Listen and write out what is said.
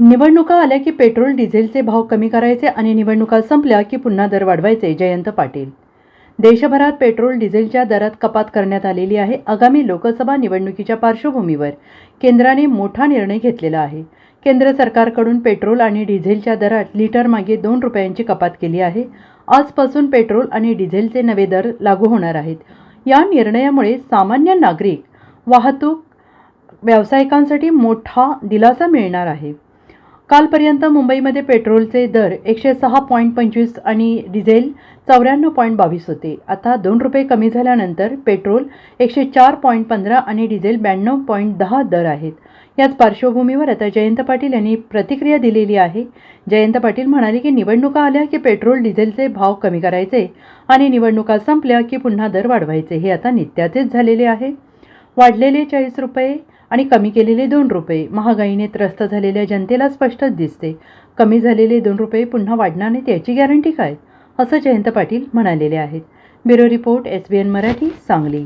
निवडणुका आल्या की पेट्रोल डिझेलचे भाव कमी करायचे आणि निवडणुका संपल्या की पुन्हा दर वाढवायचे जयंत पाटील. देशभरात पेट्रोल डिझेलच्या दरात कपात करण्यात आलेली आहे. आगामी लोकसभा निवडणुकीच्या पार्श्वभूमीवर केंद्राने मोठा निर्णय घेतलेला आहे. केंद्र सरकारकडून पेट्रोल आणि डिझेलच्या दरात लिटरमागे दोन रुपयांची कपात केली आहे. आजपासून पेट्रोल आणि डिझेलचे नवे दर लागू होणार आहेत. या निर्णयामुळे सामान्य नागरिक वाहतूक व्यावसायिकांसाठी मोठा दिलासा मिळणार आहे. कालपर्यंत मुंबईमध्ये पेट्रोलचे दर एकशे सहा पॉईंट पंचवीस आणि डिझेल चौऱ्याण्णव पॉईंट बावीस होते. आता दोन रुपये कमी झाल्यानंतर पेट्रोल एकशे चार पॉईंट पंधरा आणि डिझेल ब्याण्णव पॉईंट दहा दर आहेत. याच पार्श्वभूमीवर आता जयंत पाटील यांनी प्रतिक्रिया दिलेली आहे. जयंत पाटील म्हणाले की निवडणुका आल्या की पेट्रोल डिझेलचे भाव कमी करायचे आणि निवडणुका संपल्या की पुन्हा दर वाढवायचे. हे आता नित्याचेच झालेले आहे. वाढलेले चाळीस रुपये आणि कमी केलेले दोन रुपये. महागाईने त्रस्त झालेल्या जनतेला स्पष्टच दिसते. कमी झालेले दोन रुपये पुन्हा वाढणार नाहीत याची गॅरंटी काय? असं जयंत पाटील म्हणालेले आहेत. Bureau report S B N Marathi Sangli.